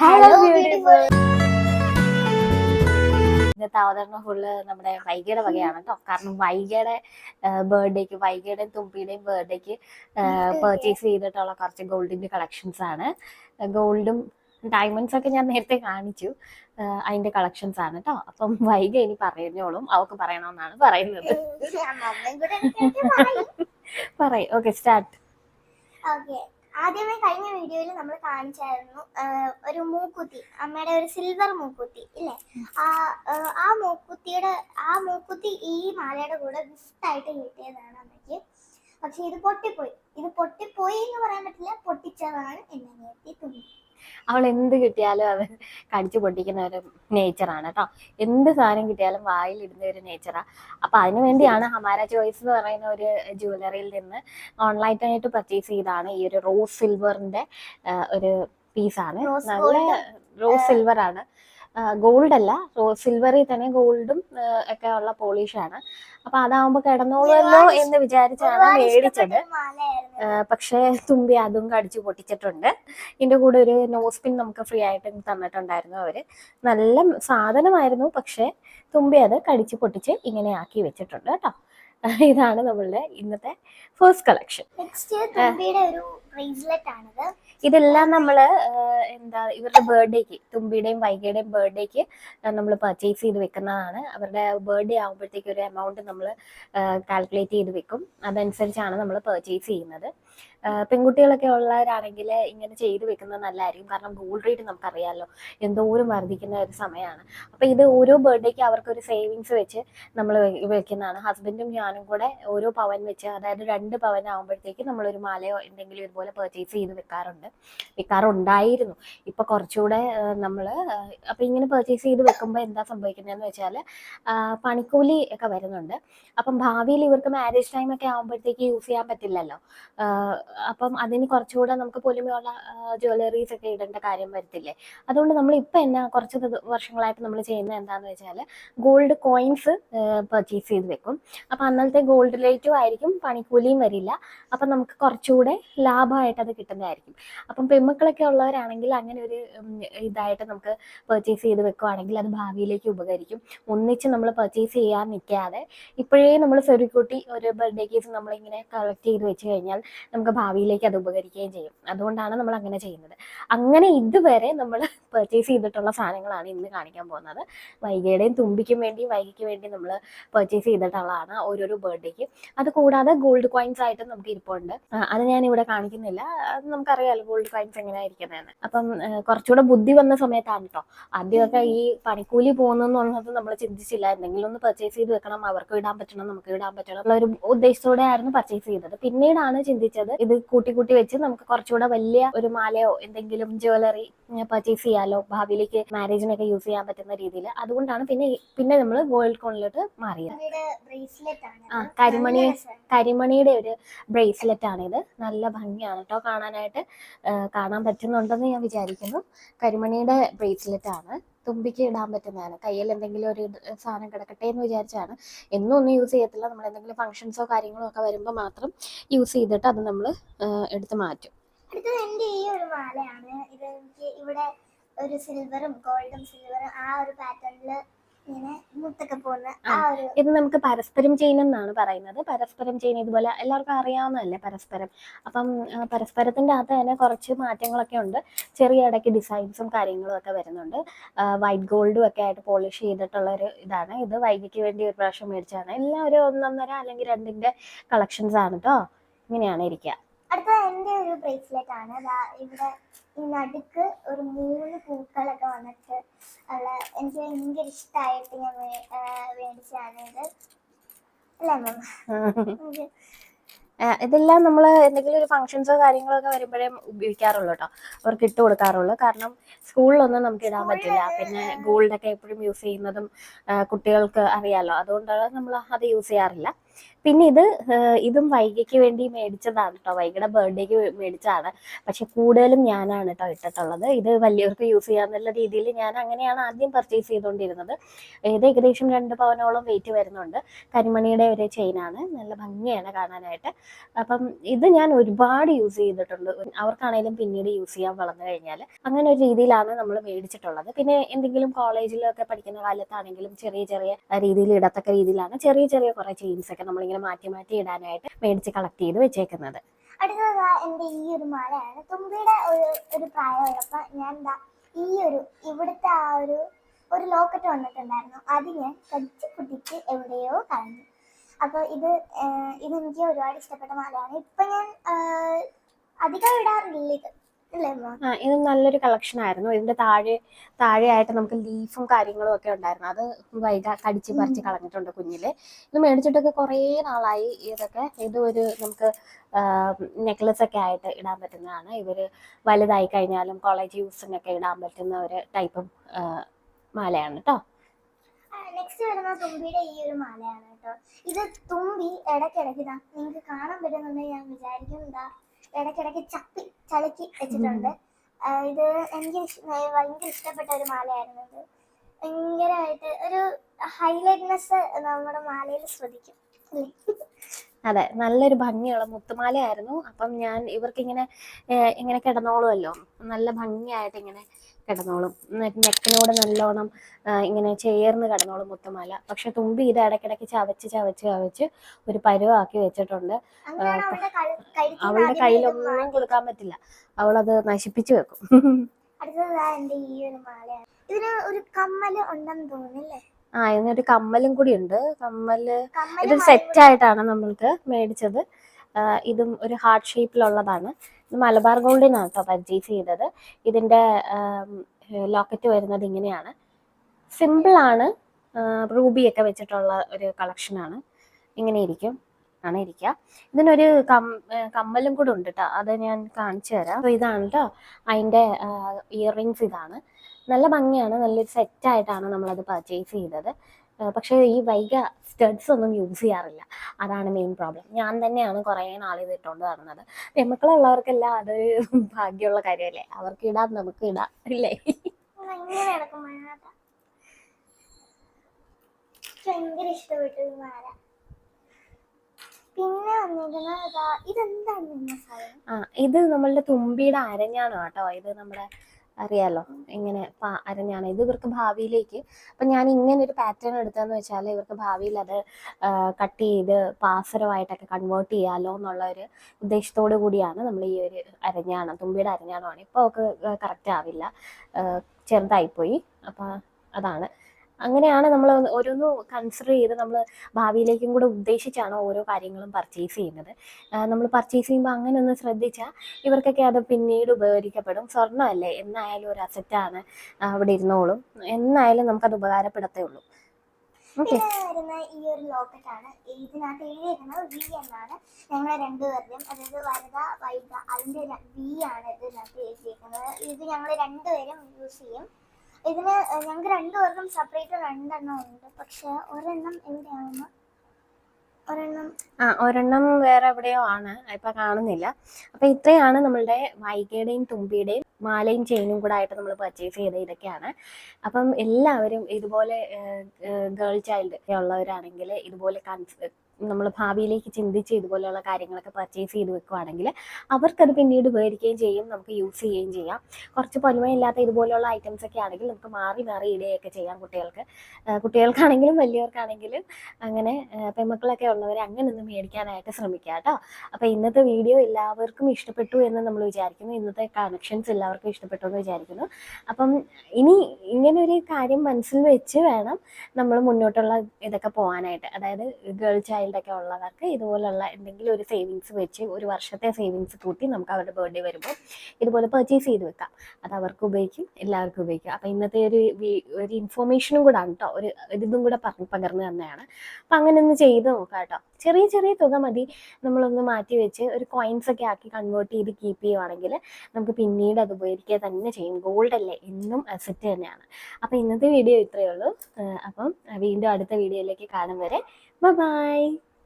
Hello beautiful ഇന്നത്തെ അവതരണം full നമ്മുടെ വൈഗയുടെ വകയാണ് കേട്ടോ കാരണം വൈഗയുടെ ബർത്ത്ഡേക്ക് വൈഗയുടെയും തുമ്പിയുടെയും ബർത്ത്ഡേക്ക് പർച്ചേസ് ചെയ്തിട്ടുള്ള കുറച്ച് ഗോൾഡിന്റെ കളക്ഷൻസ് ആണ്. ഗോൾഡും ഡയമണ്ട്സ് ഒക്കെ ഞാൻ നേരത്തെ കാണിച്ചു. അതിന്റെ കളക്ഷൻസ് ആണ് കേട്ടോ അപ്പം വൈഗ ഇനി പറഞ്ഞോളും അവക്ക് പറയണമെന്നാണ് പറയുന്നത്. പറയും. Okay start Okay. ആദ്യമേ കഴിഞ്ഞ വീഡിയോയിൽ നമ്മൾ കാണിച്ചായിരുന്നു ഒരു മൂക്കുത്തി അമ്മയുടെ ഒരു സിൽവർ മൂക്കുത്തി ഇല്ലേ? ആ ആ, മൂക്കുത്തിയുടെ ആ മൂക്കുത്തി ഈ മാലയുടെ കൂടെ ഗിഫ്റ്റ് ആയിട്ട് കിട്ടിയതാണ് അമ്മയ്ക്ക്. പക്ഷെ ഇത് പൊട്ടിപ്പോയി. ഇത് പൊട്ടിപ്പോയി എന്ന് പറയാൻ പറ്റില്ല പൊട്ടിച്ചതാണ് എന്നെ നേരത്തെ തുണി അവൾ എന്ത് കിട്ടിയാലും അത് കടിച്ചു പൊട്ടിക്കുന്ന ഒരു നേച്ചറാണ് കേട്ടോ എന്ത് സാധനം കിട്ടിയാലും വായിലിടുന്ന ഒരു നേച്ചറാ അപ്പൊ അതിനു വേണ്ടിയാണ് ഹമാര ചോയ്സ് എന്ന് പറയുന്ന ഒരു ജുവലറിയിൽ നിന്ന് ഓൺലൈനായിട്ട് പർച്ചേസ് ചെയ്താണ് ഈ ഒരു റോസ് സിൽവറിന്റെ ഒരു പീസാണ് നല്ല. റോസ് സിൽവർ ആണ്. ഗോൾഡ് അല്ല. സിൽവറിൽ തന്നെ ഗോൾഡും ഒക്കെ ഉള്ള പോളിഷ് ആണ്. അപ്പൊ അതാവുമ്പോ കിടന്നോളുമല്ലോ എന്ന് വിചാരിച്ചാണ് മേടിച്ചത്. പക്ഷേ തുമ്പി അതും കടിച്ചു പൊട്ടിച്ചിട്ടുണ്ട്. ഇതിന്റെ കൂടെ ഒരു നോസ് പിൻ നമുക്ക് ഫ്രീ ആയിട്ട് തന്നിട്ടുണ്ടായിരുന്നു അവർ. നല്ല സാധനമായിരുന്നു പക്ഷെ തുമ്പി അത് കടിച്ചു പൊട്ടിച്ച് ഇങ്ങനെ ആക്കി വെച്ചിട്ടുണ്ട് കേട്ടോ. ഇതാണ് നമ്മളുടെ ഇന്നത്തെ ഫസ്റ്റ് കളക്ഷൻ ബ്രേസ്ലെറ്റ് ആണിത്. ഇതെല്ലാം നമ്മൾ ആ, എന്താ ഇവരുടെ ബർത്ത്ഡേക്ക് തുമ്പിയുടെയും വൈകയുടെയും ബർത്ത്ഡേക്ക് നമ്മൾ പർച്ചേസ് ചെയ്ത് വെക്കുന്നതാണ്. അവരുടെ ബർത്ത്ഡേ ആകുമ്പോഴത്തേക്ക് ഒരു എമൗണ്ട് നമ്മൾ കാൽക്കുലേറ്റ് ചെയ്ത് വെക്കും. അതനുസരിച്ചാണ് നമ്മൾ പർച്ചേസ് ചെയ്യുന്നത്. പെൺകുട്ടികളൊക്കെ ഉള്ളവരാണെങ്കിൽ ഇങ്ങനെ ചെയ്ത് വെക്കുന്നത് നല്ലതായിരിക്കും. കാരണം ഗോൾഡ് റേറ്റ് നമുക്കറിയാമല്ലോ എന്തോരം വർദ്ധിക്കുന്ന ഒരു സമയമാണ്. അപ്പോൾ ഇത് ഓരോ ബർത്ത്ഡേക്ക് അവർക്ക് ഒരു സേവിങ്സ് വെച്ച് നമ്മൾ വെക്കുന്നതാണ്. ഹസ്ബൻഡും ഞാനും കൂടെ ഓരോ പവൻ വെച്ച് അതായത് രണ്ട് പവൻ ആകുമ്പോഴത്തേക്ക് നമ്മളൊരു മാലയോ എന്തെങ്കിലും ഇതുപോലെ പർച്ചേസ് ചെയ്ത് വെക്കാറുണ്ട്. വെക്കാറുണ്ടായിരുന്നു. ഇപ്പൊ കുറച്ചുകൂടെ നമ്മൾ അപ്പൊ ഇങ്ങനെ പെർച്ചേസ് ചെയ്ത് വെക്കുമ്പോൾ എന്താ സംഭവിക്കുന്നതെന്ന് വെച്ചാൽ പണിക്കൂലി ഒക്കെ വരുന്നുണ്ട്. അപ്പം ഭാവിയിൽ ഇവർക്ക് മാരേജ് ടൈം ഒക്കെ ആകുമ്പോഴത്തേക്ക് യൂസ് ചെയ്യാൻ പറ്റില്ലല്ലോ. അപ്പം അതിന് കുറച്ചുകൂടെ നമുക്ക് പൊലിമയുള്ള ജ്വല്ലറീസ് ഒക്കെ ഇടേണ്ട കാര്യം വരത്തില്ലേ? അതുകൊണ്ട് നമ്മൾ ഇപ്പം എന്നാ കുറച്ച് വർഷങ്ങളായിട്ട് നമ്മൾ ചെയ്യുന്നത് എന്താന്ന് വെച്ചാൽ ഗോൾഡ് കോയിൻസ് പർച്ചേസ് ചെയ്ത് വെക്കും. അപ്പം അന്നത്തെ ഗോൾഡ് റേറ്റും ആയിരിക്കും പണിക്കൂലിയും വരില്ല. അപ്പം നമുക്ക് കുറച്ചുകൂടെ ലാഭമായിട്ട് അത് കിട്ടുന്നതായിരിക്കും. അപ്പം പെൺമക്കളൊക്കെ ഉള്ളവരാണെങ്കിൽ അങ്ങനെ ഒരു ഇതായിട്ട് നമുക്ക് പർച്ചേസ് ചെയ്ത് വെക്കുവാണെങ്കിൽ അത് ഭാവിയിലേക്ക് ഉപകരിക്കും. ഒന്നിച്ച് നമ്മൾ പർച്ചേസ് ചെയ്യാൻ നിൽക്കാതെ ഇപ്പോഴേ നമ്മൾ സ്വരുക്കൂട്ടി ഒരു ബർത്ത്ഡേ കേസ് നമ്മളിങ്ങനെ കളക്ട് ചെയ്ത് വെച്ച് കഴിഞ്ഞാൽ നമുക്ക് ഭാവിയിലേക്ക് അത് ഉപകരിക്കുകയും ചെയ്യും. അതുകൊണ്ടാണ് നമ്മൾ അങ്ങനെ ചെയ്യുന്നത്. അങ്ങനെ ഇതുവരെ നമ്മൾ പർച്ചേസ് ചെയ്തിട്ടുള്ള സാധനങ്ങളാണ് ഇന്ന് കാണിക്കാൻ പോകുന്നത്. വൈകയുടെയും തുമ്പിക്കും വേണ്ടി വൈകിക്ക് വേണ്ടി നമ്മൾ പർച്ചേസ് ചെയ്തിട്ടുള്ളതാണ് ഓരോരോ ബർത്ത്ഡേക്ക് അത് കൂടാതെ ഗോൾഡ് കോയിൻസ് ആയിട്ട് നമുക്ക് ഇരിപ്പുണ്ട്. അത് ഞാൻ ഇവിടെ കാണിക്കുന്നില്ല അത് നമുക്കറിയാലോ ഗോൾഡ് ക്രൈംസ് എങ്ങനെയായിരിക്കുന്നതെന്ന് അപ്പം കുറച്ചുകൂടെ ബുദ്ധി വന്ന സമയത്താണ് കേട്ടോ ആദ്യമൊക്കെ ഈ പണിക്കൂലി പോകുന്നെന്നുള്ളത് നമ്മൾ ചിന്തിച്ചില്ല. എന്തെങ്കിലും ഒന്ന് പർച്ചേസ് ചെയ്ത് വെക്കണം. അവർക്ക് ഇടാൻ പറ്റണം നമുക്ക് ഇടാൻ പറ്റണം എന്നുള്ള ഒരു ഉദ്ദേശത്തോടെ ആയിരുന്നു പർച്ചേസ് ചെയ്തത്. പിന്നീടാണ് ചിന്തിച്ചത് ഇത് കൂട്ടി കൂട്ടി വെച്ച് നമുക്ക് കുറച്ചുകൂടെ വലിയ ഒരു മാലയോ എന്തെങ്കിലും ജ്വല്ലറി പർച്ചേസ് ചെയ്യാലോ ഭാവിയിലേക്ക് മാരേജിനൊക്കെ യൂസ് ചെയ്യാൻ പറ്റുന്ന രീതിയിൽ. അതുകൊണ്ടാണ് പിന്നെ പിന്നെ നമ്മൾ ഗോൾഡ് കോണിലോട്ട് മാറിയത്. ആ, കരിമണി കരിമണിയുടെ ഒരു ബ്രേസ്ലെറ്റ് ആണിത്. നല്ല ഭംഗിയാണ്. കേട്ടോ കാണാനായിട്ട് കാണാൻ പറ്റുന്നുണ്ടെന്ന് ഞാൻ വിചാരിക്കുന്നു. കരിമണിയുടെ ബ്രേസ്ലെറ്റ് ആണ്. തുമ്പിക്ക് ഇടാൻ പറ്റുന്നതാണ്. കയ്യിൽ എന്തെങ്കിലും ഒരു സാധനം കിടക്കട്ടെ എന്ന് വിചാരിച്ചാണ്. എന്നും ഒന്നും യൂസ് ചെയ്യത്തില്ല. നമ്മൾ എന്തെങ്കിലും ഫംഗ്ഷൻസോ കാര്യങ്ങളോ ഒക്കെ വരുമ്പോൾ മാത്രം യൂസ് ചെയ്തിട്ട് അത് നമ്മൾ എടുത്ത് മാറ്റും. അടുത്തത് ഈ ഒരു മാലയാണ്. ഇത് എനിക്ക് ഇവിടെ ഒരു സിൽവറും ഗോൾഡും സിൽവറും ആ ഒരു പാറ്റേണിൽ ഇത് നമുക്ക് പരസ്പരം ചെയിൻ എന്നാണ് പറയുന്നത്. പരസ്പരം ചെയിൻ ഇതുപോലെ എല്ലാവർക്കും അറിയാവുന്നതല്ലേ പരസ്പരം. അപ്പം പരസ്പരത്തിന്റെ അകത്ത് തന്നെ കുറച്ച് മാറ്റങ്ങളൊക്കെ ഉണ്ട്. ചെറിയ ഇടയ്ക്ക് ഡിസൈൻസും കാര്യങ്ങളും ഒക്കെ വരുന്നുണ്ട്. വൈറ്റ് ഗോൾഡും ഒക്കെ ആയിട്ട് പോളിഷ് ചെയ്തിട്ടുള്ള ഒരു ഇതാണ്. ഇത് വൈകിക്ക് വേണ്ടി ഒരു പ്രാവശ്യം മേടിച്ചാണ് എല്ലാം ഒരു ഒന്നൊന്നര അല്ലെങ്കിൽ രണ്ടിന്റെ കളക്ഷൻസ് ആണ് കേട്ടോ ഇങ്ങനെയാണ് ഇരിക്കുക അടുത്തത് എന്റെ ഒരു ബ്രേസ്ലെറ്റ് ആണ്. ഇവിടെ ഈ നടുക്ക് ഒരു മൂന്ന് പൂക്കളൊക്കെ വന്നിട്ട് ഉള്ള എനിക്ക് ഭയങ്കര ഇഷ്ടമായിട്ട് ഞാൻ മേടിച്ചതാണ് ഇത് അല്ലേ മാം? ഇതെല്ലാം നമ്മൾ എന്തെങ്കിലും ഒരു ഫംഗ്ഷൻസോ കാര്യങ്ങളോ ഒക്കെ വരുമ്പോഴേ ഉപയോഗിക്കാറുള്ളൂ കേട്ടോ അവർക്ക് ഇട്ട് കൊടുക്കാറുള്ളൂ. കാരണം സ്കൂളിലൊന്നും നമുക്ക് ഇടാൻ പറ്റില്ല. പിന്നെ ഗോൾഡൊക്കെ എപ്പോഴും യൂസ് ചെയ്യുന്നതും കുട്ടികൾക്ക് അറിയാലോ. അതുകൊണ്ടാണ് നമ്മൾ അത് യൂസ് ചെയ്യാറില്ല. പിന്നെ ഇത് ഇതും വൈകയ്ക്ക് വേണ്ടി മേടിച്ചതാണ് കേട്ടോ വൈകിയുടെ ബർത്ത്ഡേക്ക് മേടിച്ചതാണ്. പക്ഷെ കൂടുതലും ഞാനാണ് കേട്ടോ ഇട്ടിട്ടുള്ളത്. ഇത് വലിയവർക്ക് യൂസ് ചെയ്യാമെന്നുള്ള രീതിയിൽ ഞാൻ അങ്ങനെയാണ് ആദ്യം പർച്ചേസ് ചെയ്തുകൊണ്ടിരുന്നത് ഇത് ഏകദേശം രണ്ട് പവനോളം വെയിറ്റ് വരുന്നുണ്ട്. കരിമണിയുടെ ഒരു ചെയിനാണ് നല്ല ഭംഗിയാണ് കാണാനായിട്ട്. അപ്പം ഇത് ഞാൻ ഒരുപാട് യൂസ് ചെയ്തിട്ടുണ്ട്. അവർക്കാണെങ്കിലും പിന്നീട് യൂസ് ചെയ്യാൻ വളർന്നു കഴിഞ്ഞാൽ അങ്ങനെ ഒരു രീതിയിലാണ് നമ്മൾ മേടിച്ചിട്ടുള്ളത്. പിന്നെ എന്തെങ്കിലും കോളേജിലൊക്കെ പഠിക്കുന്ന കാലത്താണെങ്കിലും ചെറിയ ചെറിയ രീതിയിൽ ഇടത്തക്ക രീതിയിലാണ് ചെറിയ ചെറിയ കുറേ ചെയിൻസ് ഒക്കെ നമ്മളിങ്ങനെ മാറ്റി മാറ്റി ഇടാനായിട്ട് മേടിച്ച് കളക്ട് ചെയ്ത് വെച്ചേക്കുന്നത്. അടുത്തത് എന്റെ ഈ ഒരു മാലയാണ്. തുമ്പിയുടെ ഒരു ഒരു പ്രായമുള്ളപ്പോൾ ഞാൻ എന്താ ഈ ഒരു ഇവിടുത്തെ ആ ഒരു ഒരു ലോക്കറ്റ് വന്നിട്ടുണ്ടായിരുന്നു. അത് ഞാൻ കടിച്ച് കുട്ടിച്ച് എവിടെയോ കളഞ്ഞു. അപ്പോൾ ഇത് ഇത് ഇതെനിക്ക് ഒരുപാട് ഇഷ്ടപ്പെട്ട മാലയാണ്. ഇപ്പം ഞാൻ അധികം ഇടാറില്ല ഇത്? ആ ഇത് നല്ലൊരു കളക്ഷൻ ആയിരുന്നു. ഇതിന്റെ താഴെ താഴെയായിട്ട് നമുക്ക് ലീഫും കാര്യങ്ങളും ഒക്കെ ഉണ്ടായിരുന്നു. അത് വൈകാ കടിച്ച് പറിച്ച് കളഞ്ഞിട്ടുണ്ട് കുഞ്ഞിൽ. ഇത് മേടിച്ചിട്ടൊക്കെ കുറേ നാളായി. ഇതൊക്കെ ഇത് ഒരു നമുക്ക് നെക്ലസ് ഒക്കെ ആയിട്ട് ഇടാൻ പറ്റുന്നതാണ്. ഇവർ വലുതായി കഴിഞ്ഞാലും കോളേജ് യൂസിനൊക്കെ ഇടാൻ പറ്റുന്ന ഒരു ടൈപ്പ് മാലയാണ് കേട്ടോ നെക്സ്റ്റ് വരുന്ന തുമ്പിയുടെ ഈ ഒരു മാലയാണ് കേട്ടോ ഇത് തുമ്പി ഇടയ്ക്കിടയ്ക്ക് നിങ്ങൾക്ക് കാണാൻ പറ്റുന്നുണ്ടെങ്കിൽ ഞാൻ വിചാരിക്കും ഇടയ്ക്കിടയ്ക്ക് ചപ്പി ചളുക്കി വെച്ചിട്ടുണ്ട്. ഇത് എനിക്ക് ഭയങ്കര ഇഷ്ടപ്പെട്ട ഒരു മാലയായിരുന്നു ഇത്. ഭയങ്കരമായിട്ട് ഒരു ഹൈലൈറ്റ്നെസ് നമ്മുടെ മാലയിൽ ശ്രദ്ധിക്കും. അതെ നല്ലൊരു ഭംഗിയുള്ള മുത്തുമാലയായിരുന്നു. അപ്പം ഞാൻ ഇവർക്ക് ഇങ്ങനെ ഇങ്ങനെ കിടന്നോളുമല്ലോ നല്ല ഭംഗിയായിട്ട് ഇങ്ങനെ കിടന്നോളും. നെക്കിനോട് നല്ലോണം ഇങ്ങനെ ചേർന്ന് കിടന്നോളും മുത്തുമാല. പക്ഷെ തുമ്പി ഇത് ഇടയ്ക്കിടയ്ക്ക് ചവച്ച് ചവച്ച് ചവച്ച് ഒരു പരുവാക്കി വെച്ചിട്ടുണ്ട്. അവളുടെ കയ്യിലൊന്നും കൊടുക്കാൻ പറ്റില്ല. അവളത് നശിപ്പിച്ചു വെക്കും. ഈ ഒരു മാലയാണ്. ഇതിന് ഒരു കമ്മൽ ഉണ്ടെന്ന് തോന്നുന്നില്ലേ ആ ഇതിനൊരു കമ്മലും കൂടി ഉണ്ട്. കമ്മൽ ഇത് ഇതൊരു സെറ്റ് ആയിട്ടാണ് നമ്മൾക്ക് മേടിച്ചത്. ഇതും ഒരു ഹാർട്ട് ഷേപ്പിലുള്ളതാണ് ഇത് മലബാർ ഗോൾഡിനാണ് കേട്ടോ പർച്ചേസ് ചെയ്തത്. ഇതിന്റെ ലോക്കറ്റ് വരുന്നത് ഇങ്ങനെയാണ്. സിമ്പിൾ ആണ്. റൂബി ഒക്കെ വെച്ചിട്ടുള്ള ഒരു കളക്ഷനാണ് ഇങ്ങനെ ഇരിക്കും. ആണ് ഇരിക്ക ഇതിനൊരു കം കമ്മലും കൂടെ ഉണ്ട് കേട്ടോ അത് ഞാൻ കാണിച്ചു തരാം. അപ്പൊ ഇതാണ് കേട്ടോ അതിന്റെ ഇയർ റിങ്സ് ഇതാണ്. നല്ല ഭംഗിയാണ് നല്ലൊരു സെറ്റായിട്ടാണ് നമ്മളത് പർച്ചേസ് ചെയ്തത്. പക്ഷേ ഈ വൈക സ്റ്റഡ്സ് ഒന്നും യൂസ് ചെയ്യാറില്ല. അതാണ് മെയിൻ പ്രോബ്ലം ഞാൻ തന്നെയാണ് കുറേ നാൾ ഇത് ഇട്ടുകൊണ്ട് നടന്നത്. പെമ്മക്കളുള്ളവർക്കെല്ലാം അതൊരു ഭാഗ്യമുള്ള കാര്യമല്ലേ? അവർക്ക് ഇടാം നമുക്ക് ഇടാം ഇല്ലേ ഭയങ്കര ഇഷ്ടപ്പെട്ടു മാല. പിന്നെ വന്നിരിക്കുന്നത് ഇതാ ഇതെന്താണ് ആ ഇത് നമ്മളുടെ തുമ്പിയുടെ അരഞ്ഞാണ് കേട്ടോ? ഇത് നമ്മുടെ അറിയാലോ ഇങ്ങനെ അരഞ്ഞാണ്. ഇത് ഇവർക്ക് ഭാവിയിലേക്ക് അപ്പം ഞാൻ ഇങ്ങനെ ഒരു പാറ്റേൺ എടുത്തതെന്ന് വെച്ചാൽ ഇവർക്ക് ഭാവിയിൽ അത് കട്ട് ചെയ്ത് പാസരമായിട്ടൊക്കെ കൺവേർട്ട് ചെയ്യാലോ എന്നുള്ള ഒരു ഉദ്ദേശത്തോടു കൂടിയാണ് നമ്മൾ ഈ ഒരു അരഞ്ഞാണം തുമ്പിയുടെ അരഞ്ഞാണമാണ് ഇപ്പോൾ ഒക്കെ കറക്റ്റ് ആവില്ല. ചെറുതായിപ്പോയി. അപ്പം അതാണ്. അങ്ങനെയാണ് നമ്മൾ ഓരോന്ന് കൺസിഡർ ചെയ്ത് നമ്മൾ ഭാവിയിലേക്കും കൂടെ ഉദ്ദേശിച്ചാണ് ഓരോ കാര്യങ്ങളും പർച്ചേസ് ചെയ്യുന്നത്. നമ്മൾ പർച്ചേസ് ചെയ്യുമ്പോൾ അങ്ങനെ ഒന്ന് ശ്രദ്ധിച്ചാൽ ഇവർക്കൊക്കെ അത് പിന്നീട് ഉപകരിക്കപ്പെടും. സ്വർണമല്ലേ? എന്നായാലും ഒരു അസറ്റാണ് അവിടെ ഇരുന്നോളും. എന്നായാലും നമുക്കത് ഉപകാരപ്പെടത്തേ ഉള്ളൂ. വരുന്ന ഈ ഒരു ലോക്കറ്റ് ആണ്. ഇതിനകത്ത് വി എന്നാണ്. അതായത് വി ആണ് ഇത് ഞങ്ങൾ രണ്ടുപേരും യൂസ് ചെയ്യും. ഇതിന് ഞങ്ങൾക്ക് രണ്ടുപേർക്കും സെപ്പറേറ്റ് രണ്ടെണ്ണം ഉണ്ട്. പക്ഷെ ഒരെണ്ണം എവിടെയാണെന്ന്? ആ ഒരെണ്ണം വേറെ എവിടെയോ ആണ്. ഇപ്പൊ കാണുന്നില്ല. അപ്പൊ ഇത്രയാണ് നമ്മളുടെ വൈകയുടെയും തുമ്പിയുടെയും മാലയും ചെയിനും കൂടെ ആയിട്ട് നമ്മൾ പർച്ചേസ് ചെയ്ത ഇതൊക്കെയാണ്. അപ്പം എല്ലാവരും ഇതുപോലെ ഗേൾ ചൈൽഡ് ഉള്ളവരാണെങ്കിൽ ഇതുപോലെ നമ്മൾ ഭാവിയിലേക്ക് ചിന്തിച്ച് ഇതുപോലെയുള്ള കാര്യങ്ങളൊക്കെ പർച്ചേസ് ചെയ്ത് വെക്കുവാണെങ്കിൽ അവർക്കത് പിന്നീട് ഉപകരിക്കുകയും ചെയ്യും നമുക്ക് യൂസ് ചെയ്യുകയും ചെയ്യാം. കുറച്ച് പൊലിമയില്ലാത്ത ഇതുപോലെയുള്ള ഐറ്റംസ് ഒക്കെ ആണെങ്കിൽ നമുക്ക് മാറി മാറി ഇടുകയൊക്കെ ചെയ്യാം കുട്ടികൾക്ക്. കുട്ടികൾക്കാണെങ്കിലും വലിയവർക്കാണെങ്കിലും അങ്ങനെ പെൺമക്കളൊക്കെ ഉള്ളവർ അങ്ങനെ ഒന്ന് മേടിക്കാനായിട്ട് ശ്രമിക്കുക കേട്ടോ. അപ്പോൾ ഇന്നത്തെ വീഡിയോ എല്ലാവർക്കും ഇഷ്ടപ്പെട്ടു എന്ന് നമ്മൾ വിചാരിക്കുന്നു. ഇന്നത്തെ കണക്ഷൻസ് എല്ലാവർക്കും ഇഷ്ടപ്പെട്ടു എന്ന് വിചാരിക്കുന്നു. അപ്പം ഇനി ഇങ്ങനൊരു കാര്യം മനസ്സിൽ വെച്ച് വേണം നമ്മൾ മുന്നോട്ടുള്ള ഇതൊക്കെ പോകാനായിട്ട്. അതായത് ഗേൾ ചൈൽഡ് ഒക്കെ ഉള്ളവർക്ക് ഇതുപോലുള്ള എന്തെങ്കിലും ഒരു സേവിങ്സ് വെച്ച് ഒരു വർഷത്തെ സേവിങ്സ് കൂട്ടി നമുക്ക് അവരുടെ ബർത്ത്ഡേ വരുമ്പോൾ ഇതുപോലെ പർച്ചേസ് ചെയ്ത് വെക്കാം. അത് അവർക്ക് ഉപയോഗിക്കും എല്ലാവർക്കും ഉപയോഗിക്കും. അപ്പം ഇന്നത്തെ ഒരു ഒരു ഇൻഫോർമേഷനും കൂടെ ആണ് കേട്ടോ ഒരു ഇതും കൂടെ പറഞ്ഞ് പകർന്നു തന്നെയാണ് അപ്പം അങ്ങനെ ഒന്ന് ചെയ്ത് നോക്കാം കേട്ടോ ചെറിയ ചെറിയ തുക മതി. നമ്മളൊന്ന് മാറ്റി വെച്ച് ഒരു കോയിൻസ് ഒക്കെ ആക്കി കൺവേർട്ട് ചെയ്ത് കീപ്പ് ചെയ്യുവാണെങ്കിൽ നമുക്ക് പിന്നീട് അത് ഉപയോഗിക്കുക തന്നെ ചെയ്യും. ഗോൾഡ് അല്ലേ? എന്നും അസറ്റ് തന്നെയാണ്. അപ്പം ഇന്നത്തെ വീഡിയോ ഇത്രയേ ഉള്ളൂ. അപ്പം വീണ്ടും അടുത്ത വീഡിയോയിലേക്ക് കാണും വരെ Bye bye.